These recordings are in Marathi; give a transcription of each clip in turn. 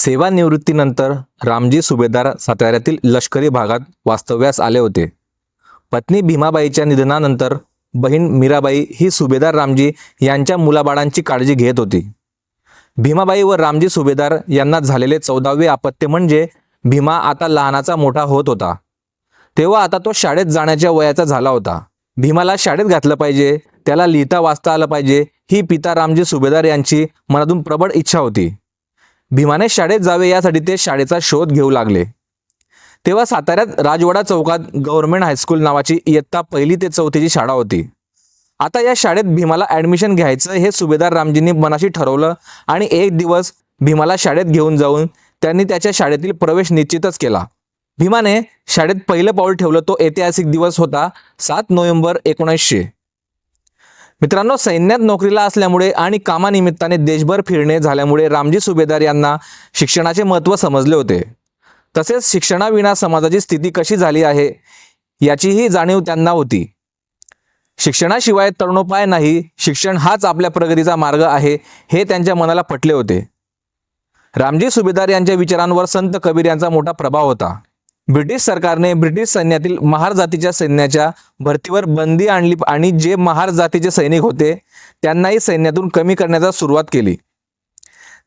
सेवानिवृत्तीनंतर रामजी सुभेदार साताऱ्यातील लष्करी भागात वास्तव्यास आले होते. पत्नी भीमाबाईच्या निधनानंतर बहीण मीराबाई ही सुभेदार रामजी यांच्या मुलाबाळांची काळजी घेत होती. भीमाबाई व रामजी सुभेदार यांना झालेले चौदावे आपत्य म्हणजे भीमा आता लहानाचा मोठा होत होता. तेव्हा आता तो शाळेत जाण्याच्या वयाचा झाला होता. भीमाला शाळेत घातलं पाहिजे त्याला लिहिता वाचता आलं पाहिजे ही पिता रामजी सुभेदार यांची मनातून प्रबळ इच्छा होती. भीमाने शाळेत जावे यासाठी ते शाळेचा शोध घेऊ लागले. तेव्हा साताऱ्यात राजवाडा चौकात गव्हर्नमेंट हायस्कूल नावाची इयत्ता पहिली ते चौथीची शाळा होती. आता या शाळेत भीमाला ॲडमिशन घ्यायचं हे सुभेदार रामजींनी मनाशी ठरवलं आणि एक दिवस भीमाला शाळेत घेऊन जाऊन त्यांनी त्याच्या शाळेतील प्रवेश निश्चितच केला. भीमाने शाळेत पहिलं पाऊल ठेवलं तो ऐतिहासिक दिवस होता सात नोव्हेंबर एकोणीसशे. मित्रांनो सैन्यात नोकरीला असल्यामुळे आणि कामानिमित्ताने देशभर फिरणे झाल्यामुळे रामजी सुभेदार यांना शिक्षणाचे महत्त्व समजले होते. तसेच शिक्षणाविना समाजाची स्थिती कशी झाली आहे याचीही जाणीव त्यांना होती. शिक्षणाशिवाय तरुणोपाय नाही शिक्षण हाच आपल्या प्रगतीचा मार्ग आहे हे त्यांच्या मनाला पटले होते. रामजी सुभेदार यांच्या विचारांवर संत कबीर यांचा मोठा प्रभाव होता. ब्रिटिश सरकारने ब्रिटिश सैन्यातील महार जातीच्या सैन्याच्या भरतीवर बंदी आणली आणि जे महार जातीचे सैनिक होते त्यांनाही सैन्यातून कमी करण्याचा सुरुवात केली.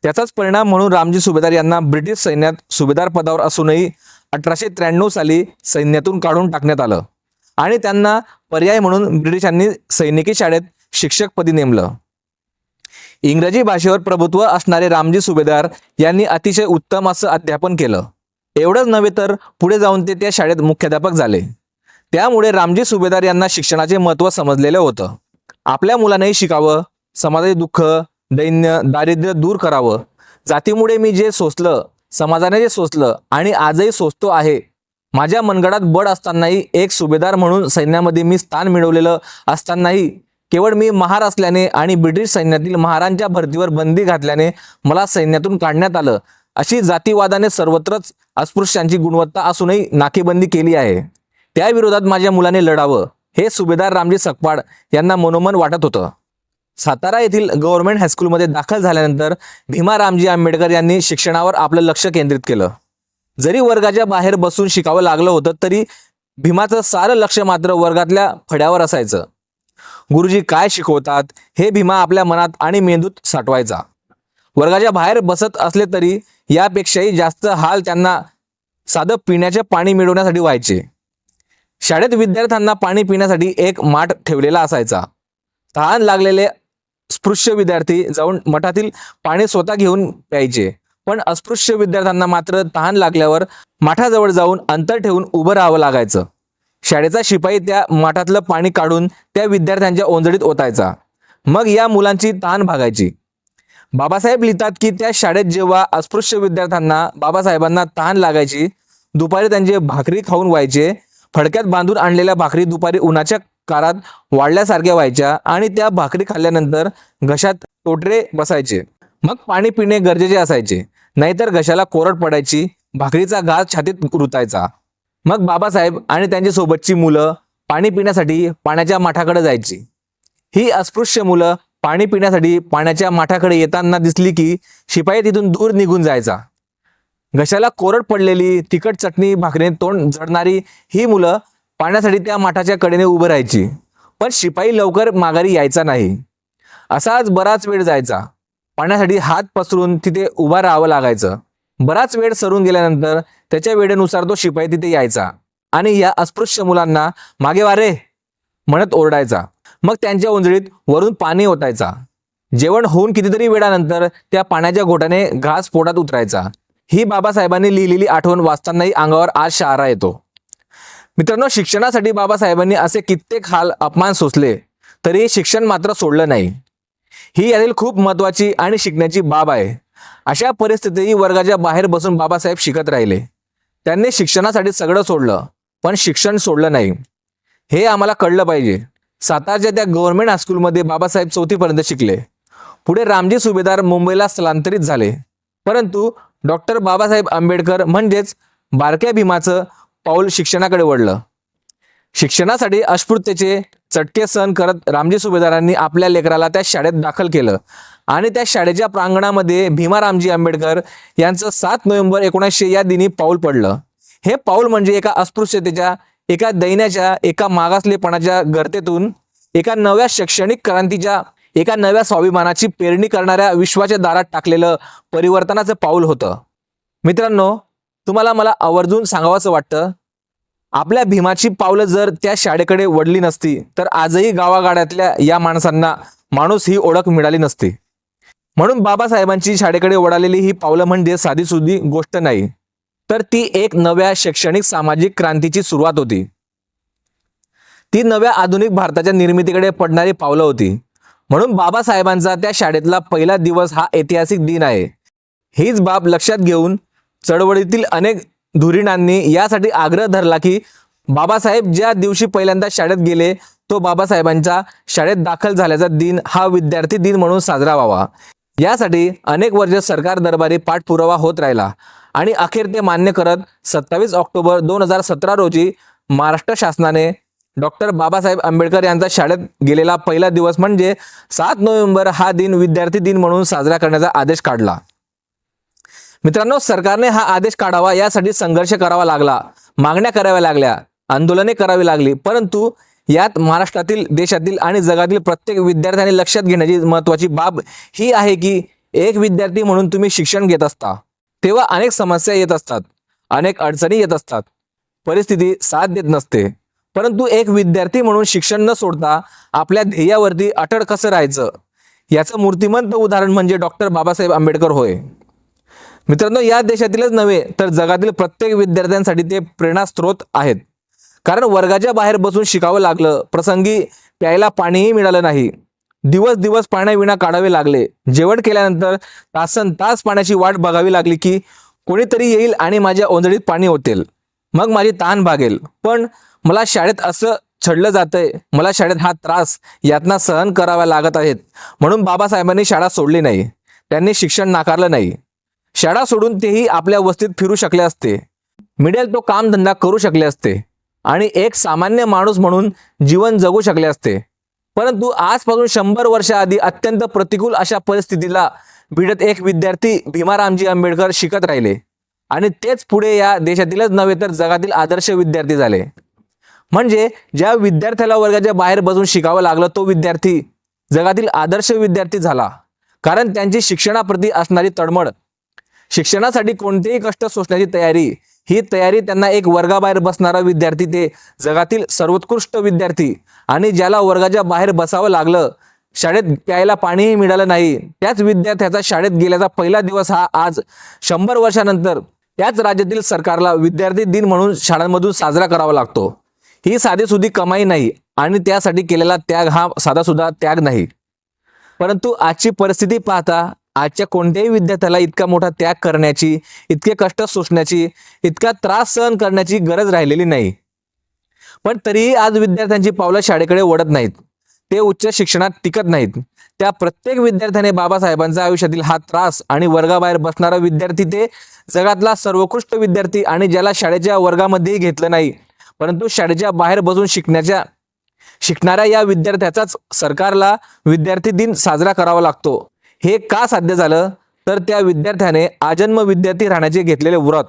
त्याचाच परिणाम म्हणून रामजी सुभेदार यांना ब्रिटिश सैन्यात सुभेदार पदावर असूनही अठराशे त्र्याण्णव साली सैन्यातून काढून टाकण्यात आलं आणि त्यांना पर्याय म्हणून ब्रिटिशांनी सैनिकी शाळेत शिक्षकपदी नेमलं. इंग्रजी भाषेवर प्रभुत्व असणारे रामजी सुभेदार यांनी अतिशय उत्तम असं अध्यापन केलं. एवढंच नव्हे तर पुढे जाऊन ते त्या शाळेत मुख्याध्यापक झाले. त्यामुळे रामजी सुभेदार यांना शिक्षणाचे महत्त्व समजलेलं होतं. आपल्या मुलांनाही शिकावं समाजाचे दुःख दैन्य दारिद्र्य दूर करावं. जातीमुळे मी जे सोसलं समाजाने जे सोसलं आणि आजही सोसतो आहे माझ्या मनगडात बड असतानाही एक सुभेदार म्हणून सैन्यामध्ये मी स्थान मिळवलेलं असतानाही केवळ मी महार असल्याने आणि ब्रिटिश सैन्यातील महारांच्या भरतीवर बंदी घातल्याने मला सैन्यातून काढण्यात आलं. अशी जातीवादाने सर्वत्रच अस्पृश्यांची गुणवत्ता असूनही नाकेबंदी केली आहे. त्या विरोधात माझ्या मुलाने लढावं हे सुभेदार रामजी सकपाड यांना मनोमन वाटत होतं. सातारा येथील गव्हर्नमेंट हायस्कूलमध्ये दाखल झाल्यानंतर भीमा रामजी आंबेडकर यांनी शिक्षणावर आपलं लक्ष केंद्रित केलं. जरी वर्गाच्या बाहेर बसून शिकावं लागलं होतं तरी भीमाचं सारं लक्ष मात्र वर्गातल्या फड्यावर असायचं. गुरुजी काय शिकवतात हे भीमा आपल्या मनात आणि मेंदूत साठवायचा. वर्गाच्या बाहेर बसत असले तरी यापेक्षाही जास्त हाल त्यांना साधं पिण्याचे पाणी मिळवण्यासाठी व्हायचे. शाळेत विद्यार्थ्यांना पाणी पिण्यासाठी एक माठ ठेवलेला असायचा. तहान लागलेले स्पृश्य विद्यार्थी जाऊन मठातील पाणी स्वतः घेऊन प्यायचे. पण अस्पृश्य विद्यार्थ्यांना मात्र तहान लागल्यावर माठाजवळ जाऊन अंतर ठेवून उभं राहावं लागायचं. शाळेचा शिपाई त्या माठातलं पाणी काढून त्या विद्यार्थ्यांच्या ओंजळीत ओतायचा. मग या मुलांची तहान भागायची. बाबासाहेब लिहितात की त्या शाळेत जेव्हा अस्पृश्य विद्यार्थ्यांना बाबासाहेबांना तहान लागायची दुपारी त्यांचे भाकरी खाऊन व्हायचे फडक्यात बांधून आणलेल्या भाकरी दुपारी उन्हाच्या कारात वाढल्यासारख्या व्हायच्या आणि त्या भाकरी खाल्ल्यानंतर घशात तोटरे बसायचे. मग पाणी पिणे गरजेचे असायचे. नाहीतर घशाला कोरड पडायची भाकरीचा घास छातीत रुतायचा. मग बाबासाहेब आणि त्यांच्या सोबतची मुलं पाणी पिण्यासाठी पाण्याच्या माठाकडे जायची. ही अस्पृश्य मुलं पाणी पिण्यासाठी पाण्याच्या माठाकडे येताना दिसली की शिपाई तिथून दूर निघून जायचा. घशाला कोरड पडलेली तिखट चटणी भाकरीने तोंड जडणारी ही मुलं पाण्यासाठी त्या माठाच्या कडेने उभं राहायची. पण शिपाई लवकर माघारी यायचा नाही. असाच बराच वेळ जायचा. पाण्यासाठी हात पसरून तिथे उभा राहावं लागायचं. बराच वेळ सरून गेल्यानंतर त्याच्या वेळेनुसार तो शिपाई तिथे यायचा आणि या अस्पृश्य मुलांना मागे वारे म्हणत ओरडायचा. मग त्यांच्या उंजळीत वरून पाणी ओतायचा. जेवण होऊन कितीतरी वेळानंतर त्या पाण्याच्या घोटाने घास पोटात उतरायचा. ही बाबासाहेबांनी लिहिलेली आठवण वाचतानाही अंगावर आज शहारा येतो. मित्रांनो शिक्षणासाठी बाबासाहेबांनी असे कित्येक हाल अपमान सोसले तरी शिक्षण मात्र सोडलं नाही. ही यातील खूप महत्वाची आणि शिकण्याची बाब आहे. अशा परिस्थितीतही वर्गाच्या बाहेर बसून बाबासाहेब शिकत राहिले. त्यांनी शिक्षणासाठी सगळं सोडलं पण शिक्षण सोडलं नाही. हे आम्हाला कळलं पाहिजे. सातारच्या त्या गव्हर्नमेंट हायस्कूलमध्ये बाबासाहेब चौथीपर्यंत शिकले. पुढे रामजी सुभेदार मुंबईला स्थलांतरित झाले. परंतु डॉक्टर बाबासाहेब आंबेडकर म्हणजेच बारक्या भीमाचं पाऊल शिक्षणाकडे वळलं. शिक्षणासाठी अस्पृश्यतेचे चटके सहन करत रामजी सुभेदारांनी आपल्या लेकराला त्या शाळेत दाखल केलं. आणि त्या शाळेच्या प्रांगणामध्ये भीमा रामजी आंबेडकर यांचं सात नोव्हेंबर एकोणीसशे या दिनी पाऊल पडलं. हे पाऊल म्हणजे एका अस्पृश्यतेच्या एका दैन्याच्या एका मागासलेपणाच्या गर्तेतून एका नव्या शैक्षणिक क्रांतीच्या एका नव्या स्वाभिमानाची पेरणी करणाऱ्या विश्वाच्या दारात टाकलेलं परिवर्तनाचं पाऊल होतं. मित्रांनो तुम्हाला मला आवर्जून सांगावंसं वाटतं आपल्या भीमाची पावलं जर त्या शाळेकडे वडली नसती तर आजही गावागाड्यातल्या या माणसांना माणूस ही ओळख मिळाली नसती. म्हणून बाबासाहेबांची शाळेकडे वडालेली ही पावलं म्हणजे साधीसुधी गोष्ट नाही. तर ती एक नव्या शैक्षणिक सामाजिक क्रांतीची सुरुवात होती. ती नव्या आधुनिक भारताच्या निर्मितीकडे पडणारी पावलं होती. म्हणून बाबासाहेबांचा त्या शाळेतला पहिला दिवस हा ऐतिहासिक दिन आहे. हीच बाब लक्षात घेऊन चळवळीतील अनेक धुरीणांनी यासाठी आग्रह धरला की बाबासाहेब ज्या दिवशी पहिल्यांदा शाळेत गेले तो बाबासाहेबांच्या शाळेत दाखल झाल्याचा दिन हा विद्यार्थी दिन म्हणून साजरा व्हावा. यासाठी अनेक वर्ष सरकार दरबारी पाठपुरावा होत राहिला. आणि अखेर ते मान्य करत सत्तावीस ऑक्टोबर दोन हजार सतरा रोजी महाराष्ट्र शासनाने डॉक्टर बाबासाहेब आंबेडकर यांचा शाळेत गेलेला पहिला दिवस म्हणजे सात नोव्हेंबर हा दिन विद्यार्थी दिन म्हणून साजरा करण्याचा आदेश काढला. मित्रांनो सरकारने हा आदेश काढावा यासाठी संघर्ष करावा लागला. मागण्या कराव्या लागल्या. आंदोलने करावी लागली. परंतु यात महाराष्ट्रातील देशातील आणि जगातील प्रत्येक विद्यार्थ्याने लक्षात घेण्याची महत्वाची बाब ही आहे की एक विद्यार्थी म्हणून तुम्ही शिक्षण घेत असता तेव्हा अनेक समस्या येत असतात अनेक अडचणी येत असतात परिस्थिती साथ देत नसते. परंतु एक विद्यार्थी म्हणून शिक्षण न सोडता आपल्या ध्येयावरती अटळ कसं राहायचं? याचं मूर्तिमंत उदाहरण म्हणजे डॉक्टर बाबासाहेब आंबेडकर होय. मित्रांनो या देशातीलच नव्हे तर जगातील प्रत्येक विद्यार्थ्यांसाठी ते प्रेरणास्त्रोत आहेत. कारण वर्गाच्या बाहेर बसून शिकावं लागलं. प्रसंगी प्यायला पाणीही मिळालं नाही. दिवस दिवस पाण्याविना काढावे लागले. जेवण केल्यानंतर तासन तास पाण्याची वाट बघावी लागली की कोणीतरी येईल आणि माझ्या ओंजळीत पाणी ओतेल. मग माझी ताण भागेल. पण मला शाळेत असं छडलं जातंय. मला शाळेत हा त्रास यातना सहन कराव्या लागत आहेत. म्हणून बाबासाहेबांनी शाळा सोडली नाही. त्यांनी शिक्षण नाकारलं नाही. शाळा सोडून तेही आपल्या वस्तीत फिरू शकले असते. मिळेल तो कामधंदा करू शकले असते. आणि एक सामान्य माणूस म्हणून जीवन जगू शकले असते. परंतु आजपासून शंभर वर्षाआधी अत्यंत प्रतिकूल अशा परिस्थितीला भिडत एक विद्यार्थी भीमारामजी आंबेडकर शिकत राहिले. आणि तेच पुढे या देशातीलच नव्हे तर जगातील आदर्श विद्यार्थी झाले. म्हणजे ज्या विद्यार्थ्याला वर्गाच्या बाहेर बसून शिकावं लागलं तो विद्यार्थी जगातील आदर्श विद्यार्थी झाला. कारण त्यांची शिक्षणाप्रती असणारी तळमळ शिक्षणासाठी कोणतेही कष्ट सोसण्याची तयारी ही तयारी त्यांना एक वर्गाबाहेर बसणारा विद्यार्थी ते जगातील सर्वोत्कृष्ट विद्यार्थी आणि ज्याला वर्गाच्या बाहेर बसावं लागलं शाळेत प्यायला पाणीही मिळालं नाही त्याच विद्यार्थ्याचा शाळेत गेल्याचा पहिला दिवस हा आज शंभर वर्षानंतर त्याच राज्यातील सरकारला विद्यार्थी दिन म्हणून शाळांमधून साजरा करावा लागतो. ही साधीसुधी कमाई नाही आणि त्यासाठी केलेला त्याग हा साधासुद्धा त्याग नाही. परंतु आजची परिस्थिती पाहता आजच्या कोणत्याही विद्यार्थ्याला इतका मोठा त्याग करण्याची इतके कष्ट सोसण्याची इतका त्रास सहन करण्याची गरज राहिलेली नाही. पण तरीही आज विद्यार्थ्यांची पावलं शाळेकडे ओढत नाहीत. ते उच्च शिक्षणात टिकत नाहीत. त्या प्रत्येक विद्यार्थ्याने बाबासाहेबांच्या आयुष्यातील हा त्रास आणि वर्गाबाहेर बसणारा विद्यार्थी ते जगातला सर्वोत्कृष्ट विद्यार्थी आणि ज्याला शाळेच्या वर्गामध्येही घेतलं नाही परंतु शाळेच्या बाहेर बसून शिकण्याच्या शिकणाऱ्या या विद्यार्थ्याचाच सरकारला विद्यार्थी दिन साजरा करावा लागतो. हे का साध्य झालं? तर त्या विद्यार्थ्याने आजन्म विद्यार्थी राहण्याचे घेतलेले व्रत.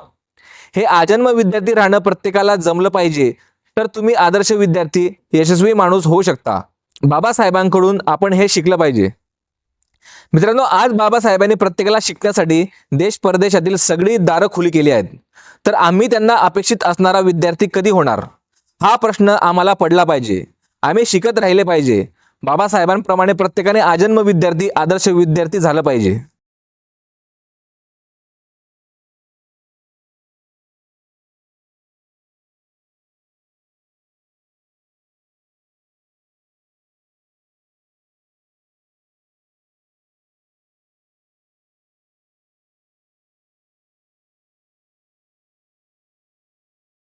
हे आजन्म विद्यार्थी राहणं प्रत्येकाला जमलं पाहिजे. तर तुम्ही आदर्श विद्यार्थी यशस्वी माणूस होऊ शकता. बाबासाहेबांकडून आपण हे शिकलं पाहिजे. मित्रांनो आज बाबासाहेबांनी प्रत्येकाला शिकण्यासाठी देश परदेशातील सगळी दारं खुली केली आहेत. तर आम्ही त्यांना अपेक्षित असणारा विद्यार्थी कधी होणार? हा प्रश्न आम्हाला पडला पाहिजे. आम्ही शिकत राहिले पाहिजे. बाबासाहेबांप्रमाणे प्रत्येकाने आजन्म विद्यार्थी आदर्श विद्यार्थी झालं पाहिजे.